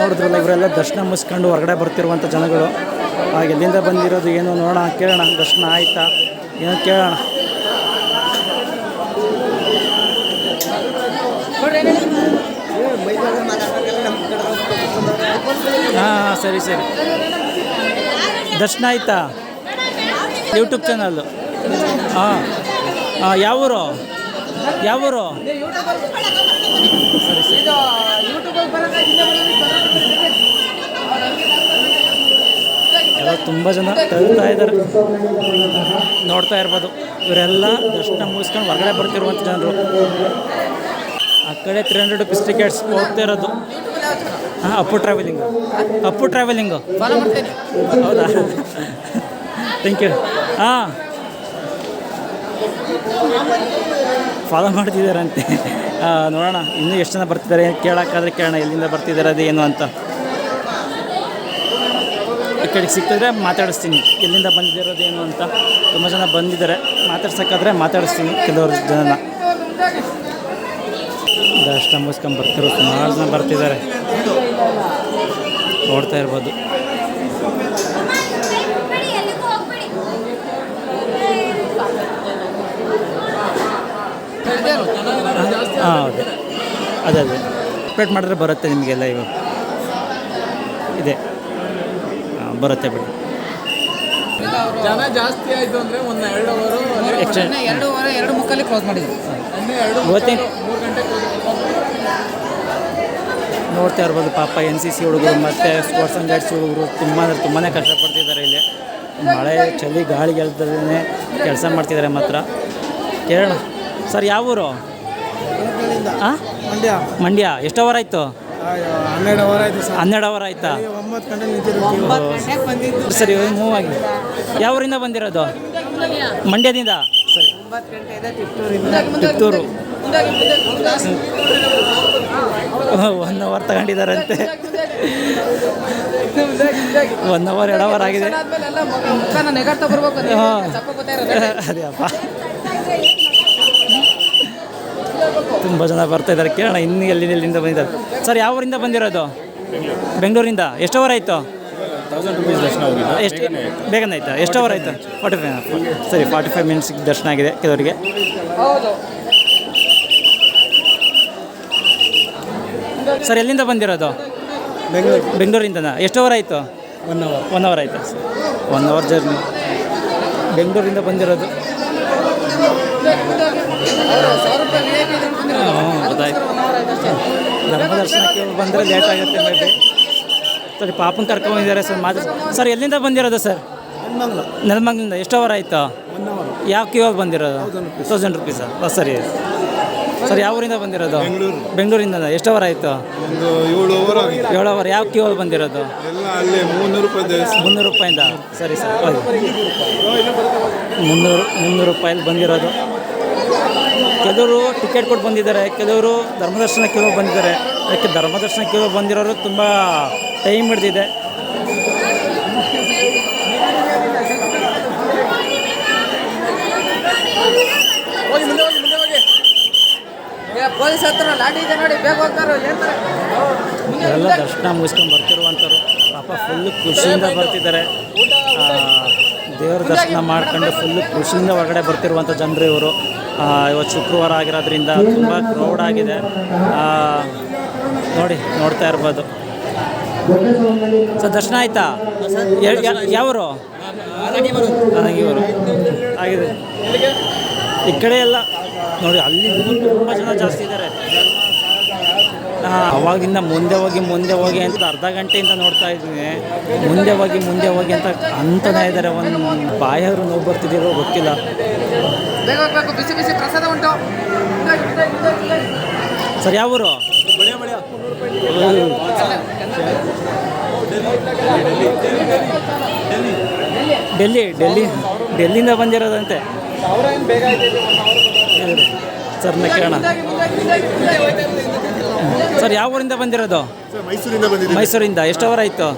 ನೋಡಿದ್ರಲ್ಲ, ಇವರೆಲ್ಲ ದರ್ಶನ ಮುಗಿಸ್ಕೊಂಡು ಹೊರಗಡೆ ಬರ್ತಿರುವಂಥ ಜನಗಳು. ಹಾಗೆ ಎಲ್ಲಿಂದ ಬಂದಿರೋದು, ಏನು ನೋಡೋಣ, ಕೇಳೋಣ, ದರ್ಶನ ಆಯ್ತಾ, ಏನೋ ಕೇಳೋಣ. ಹಾಂ, ಸರಿ ಸರಿ. ದರ್ಶನ ಆಯ್ತಾ? ಯೂಟ್ಯೂಬ್ ಚಾನಲ್ಲು ಹಾಂ ಹಾಂ, ಯಾವೂರು? ಯಾವೂರು? ಸರಿ ಸರಿ. ತುಂಬ ಜನ ತಳ್ತಾ ಇದ್ದಾರೆ. ನೋಡ್ತಾ ಇರ್ಬೋದು. ಇವರೆಲ್ಲ ದರ್ಶನ ಮುಗಿಸ್ಕೊಂಡು ಹೊರಗಡೆ ಬರ್ತಿರುವಂಥ ಜನರು. ಆ ಕಡೆ ತ್ರೀ ಹಂಡ್ರೆಡ್ ರುಪೀಸ್ ಟಿಕೆಟ್ಸ್ ಹೋಗ್ತಾ ಇರೋದು. ಹಾಂ ಅಪ್ಪು ಟ್ರಾವೆಲಿಂಗು ಅಪ್ಪು ಟ್ರಾವೆಲಿಂಗು ಹೌದಾ? ಥ್ಯಾಂಕ್ ಯು ಹಾಂ. ಫಾಲೋ ಮಾಡ್ತಿದ್ದಾರಂತೆ. ನೋಡೋಣ ಇನ್ನೂ ಎಷ್ಟು ಜನ ಬರ್ತಿದ್ದಾರೆ? ಕೇಳೋಕ್ಕಾದ್ರೆ ಕೇಳೋಣ ಎಲ್ಲಿಂದ ಬರ್ತಿದ್ದಾರೆ ಅದು ಏನು ಅಂತ. ಈ ಕಡೆಗೆ ಸಿಕ್ಕಿದ್ರೆ ಮಾತಾಡಿಸ್ತೀನಿ. ಎಲ್ಲಿಂದ ಬಂದಿರೋದು ಏನು ಅಂತ ತುಂಬ ಜನ ಬಂದಿದ್ದಾರೆ. ಮಾತಾಡ್ಸೋಕ್ಕಾದ್ರೆ ಮಾತಾಡಿಸ್ತೀನಿ ಕೆಲವರು ಜನನ. ದರ್ಶನ ಮುಗಿಸ್ಕೊಂಡು ಬರ್ತಿರೋ ಸುಮಾರು ಜನ ಬರ್ತಿದ್ದಾರೆ. ನೋಡ್ತಾ ಇರ್ಬೋದು. ಹಾಂ, ಹೌದು. ಅದೇ ಅದೇ. ಅಪ್ಡೇಟ್ ಮಾಡಿದ್ರೆ ಬರುತ್ತೆ ನಿಮಗೆಲ್ಲ ಇವಾಗ. ಇದೆ. ಬರುತ್ತೆ ಬಿಡಿ. ಜನ ಜಾಸ್ತಿ ಆಯ್ತು ಅಂದ್ರೆ ಒಂದು ಎರಡು ಅವರು ಎರಡೂವರೆ ಎರಡು ಮುಕ್ಕಲ್ಲಿ ಕ್ಲೋಸ್ ಮಾಡಿದ್ವಿ ಇನ್ನೂ ಎರಡು ಮೂರು ಗಂಟೆ ನೋಡ್ತಾ ಇರ್ಬೋದು ಪಾಪ ಎನ್ ಸಿ ಸಿ ಹುಡುಗರು ಮತ್ತು ಸ್ಪೋರ್ಟ್ಸ್ ಆ್ಯಂಡ್ ಗೈಡ್ಸ್ ಹುಡುಗರು ತುಂಬ ಅಂದರೆ ತುಂಬಾ ಕಷ್ಟಪಡ್ತಿದ್ದಾರೆ ಇಲ್ಲಿ. ಮಳೆ ಚಳಿ ಗಾಳಿ ಗೆಲ್ತದೇ ಕೆಲಸ ಮಾಡ್ತಿದ್ದಾರೆ ಮಾತ್ರ. ಕೇಳೋಣ ಸರ್ ಯಾವ ಊರು? ಹಾಂ ಮಂಡ್ಯ. ಮಂಡ್ಯ. ಎಷ್ಟು ಅವರ್ ಆಯಿತು? ಹನ್ನೆರಡು ಅವರ್ ಆಯ್ತು ಸರ್. ಹನ್ನೆರಡು ಅವರ್ ಆಯ್ತಾ ಒಂಬತ್ತು ಗಂಟೆ ಸರಿ ಮೂವ್ ಆಗಿ. ಯಾವ ಊರಿಂದ ಬಂದಿರೋದು? ಮಂಡ್ಯದಿಂದ? ಸರಿ. ಕಿತ್ತೂರು ಒನ್ ಅವರ್ ತಗೊಂಡಿದಾರಂತೆ. ಒನ್ ಅವರ್ ಎರಡು ಅವರ್ ಆಗಿದೆ. ಹಾಂ. ಅದೇ ಅಪ್ಪ. ತುಂಬ ಜನ ಬರ್ತಾ ಇದ್ದಾರೆ. ಕೇಳೋಣ ಇನ್ನು ಎಲ್ಲಿ ಎಲ್ಲಿಂದ ಬಂದಿದ್ದಾರೆ? ಸರ್ ಯಾವ ಊರಿಂದ ಬಂದಿರೋದು? ಬೆಂಗಳೂರಿಂದ. ಎಷ್ಟು ಅವರ್ ಆಯಿತು? ಎಷ್ಟು ಬೇಗನೆ ಆಯ್ತಾ. ಎಷ್ಟು ಅವರ್ ಆಯಿತು? ಫಾರ್ಟಿ ಫೈವ್ ಸರಿ ಫಾರ್ಟಿ ಫೈವ್ ಮಿನಿಟ್ಸಿಗೆ ದರ್ಶನ ಆಗಿದೆ ಕೆಲವರಿಗೆ. ಸರ್ ಎಲ್ಲಿಂದ ಬಂದಿರೋದು? ಬೆಂಗಳೂರು. ಬೆಂಗಳೂರಿಂದನಾ? ಎಷ್ಟು ಅವರ್ ಆಯಿತು? ಒನ್ ಅವರ್ ಒನ್ ಅವರ್ ಆಯಿತು? ಒನ್ ಅವರ್ ಜರ್ನಿ ಬೆಂಗಳೂರಿಂದ ಬಂದಿರೋದು. ಧರ್ಮ ದರ್ಶನಕ್ಕೆ ಬಂದರೆ ಲೇಟ್ ಆಗುತ್ತೆ ಮೇಬಿ ಸರಿ ಪಾಪನ ಕರ್ಕೊಂಡಿದ್ದಾರೆ ಸರ್ ಮಾತು ಸರ್ ಎಲ್ಲಿಂದ ಬಂದಿರೋದು ಸರ್? ನೆಲಮಂಗ್ಲಿಂದ ಎಷ್ಟು ಅವರ್ ಆಯಿತು? ಯಾವ ಕ್ಯೂ ಬಂದಿರೋದು? ತೌಸಂಡ್ ರುಪೀಸ್ ಸರ್ ಸರಿ. ಸರ್ ಯಾವ ಊರಿಂದ ಬಂದಿರೋದು? ಬೆಂಗಳೂರಿಂದ ಎಷ್ಟು ಅವರ್ ಆಯಿತು? ಏಳು ಅವರ್ ಯಾವ ಕ್ಯೂ ಬಂದಿರೋದು? ಮುನ್ನೂರು ರೂಪಾಯಿಂದ. ಸರಿ ಸರ್ ಮುನ್ನೂರು ಮುನ್ನೂರು ರೂಪಾಯಲ್ಲಿ ಬಂದಿರೋದು. ಕೆಲವರು ಟಿಕೆಟ್ ಕೊಟ್ಟು ಬಂದಿದ್ದಾರೆ ಕೆಲವರು ಧರ್ಮದರ್ಶನಕ್ಕೆ ಬಂದಿದ್ದಾರೆ. ಅದಕ್ಕೆ ಧರ್ಮದರ್ಶನಕ್ಕೆ ಬಂದಿರೋರು ತುಂಬ ಟೈಮ್ ಹಿಡಿದಿದೆ. ಪೊಲೀಸ್ ಹತ್ರ ಲಾಠಿ ಇದೆ ನೋಡಿ ಬೇಗ ಹೋಗ್ತಾರೆ ಎಲ್ಲ ದರ್ಶನ ಮುಗಿಸ್ಕೊಂಡು ಬರ್ತಿರುವಂಥವ್ರು ಪಾಪ ಫುಲ್ಲು ಖುಷಿಯಿಂದ ಬರ್ತಿದ್ದಾರೆ. ದೇವ್ರ ದರ್ಶನ ಮಾಡ್ಕೊಂಡು ಫುಲ್ಲು ಖುಷಿಯಿಂದ ಹೊರಗಡೆ ಬರ್ತಿರುವಂಥ ಜನರು ಇವರು. ಇವತ್ತು ಶುಕ್ರವಾರ ಆಗಿರೋದ್ರಿಂದ ತುಂಬ ಕ್ರೌಡ್ ಆಗಿದೆ. ನೋಡಿ ನೋಡ್ತಾ ಇರ್ಬೋದು. ಸರ್ ದರ್ಶನ ಆಯ್ತಾ? ಯಾವರು? ಇವರು ಆಗಿದೆ. ಈ ಕಡೆ ಎಲ್ಲ ನೋಡಿ ಅಲ್ಲಿ ತುಂಬ ಜನ ಜಾಸ್ತಿ ಇದ್ದಾರೆ. ಅವಾಗಿಂದ ಮುಂದೆ ಹೋಗಿ ಮುಂದೆ ಹೋಗಿ ಅಂತ ಅರ್ಧ ಗಂಟೆಯಿಂದ ನೋಡ್ತಾ ಇದ್ದೀನಿ. ಮುಂದೆ ಹೋಗಿ ಮುಂದೆ ಹೋಗಿ ಅಂತ ಅಂತನೇ ಇದ್ದಾರೆ. ಒಂದು ಬಾಯಾದ್ರು ನೋವು ಬರ್ತಿದ್ದೀರೋ ಗೊತ್ತಿಲ್ಲ. ಬಿಸಿ ಬಿಸಿ ಪ್ರಸಾದ ಉಂಟು. ಸರ್ ಯಾವ ಊರು? ಡೆಲ್ಲಿ ಡೆಲ್ಲಿ ಡೆಲ್ಲಿಯಿಂದ ಬಂದಿರೋದಂತೆ. ಸರ್ ಕೇಳೋಣ ಸರ್ ಯಾವ ಊರಿಂದ ಬಂದಿರೋದು? ಸರ್ ಮೈಸೂರಿಂದ ಬಂದಿದ್ದೀವಿ. ಮೈಸೂರಿಂದ. ಎಷ್ಟು ಅವರ್ ಆಯಿತು?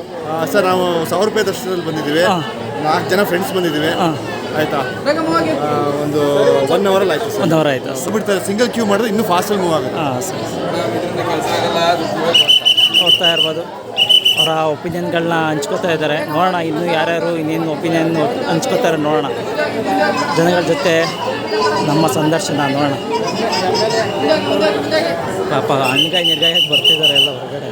ಸರ್ ನಾವು ಸಾವಿರ ರೂಪಾಯಿ ದರ್ಶನದಲ್ಲಿ ಬಂದಿದ್ದೀವಿ. ಹಾ. ನಾಲ್ಕು ಜನ ಫ್ರೆಂಡ್ಸ್ ಬಂದಿದ್ದೀವಿ. ಹಾಂ. ಆಯ್ತಾ? ಒಂದು ಒನ್ ಅವರಲ್ಲಿ ಆಯ್ತು ಸರ್. ಒಂದು ಅವರ್ ಆಯಿತು ಬಿಡ್ತಾರೆ ಸಿಂಗಲ್ ಕ್ಯೂ ಮಾಡಿದ್ರೆ ಇನ್ನೂ ಫಾಸ್ಟಾಗಿ ಮೂವ್ ಆಗುತ್ತೆ. ಹಾಂ ಸರಿ ನೋಡ್ತಾ ಇರ್ಬೋದು. ಅವರ ಒಪಿನಿಯನ್ಗಳನ್ನ ಹಂಚ್ಕೋತಾ ಇದ್ದಾರೆ. ನೋಡೋಣ ಇನ್ನೂ ಯಾರ್ಯಾರು ಇನ್ನೇನು ಒಪಿನಿಯನ್ ಹಂಚ್ಕೋತಾರೆ ನೋಡೋಣ. ಜನಗಳ ಜೊತೆ ನಮ್ಮ ಸಂದರ್ಶನ ನೋಡೋಣ. ಪಾಪ ಹಣ್ಗಾಯಿ ನಿರ್ಗಾಯಕ್ಕೆ ಬರ್ತಿದ್ದಾರೆ ಎಲ್ಲ ಹೊರಗಡೆ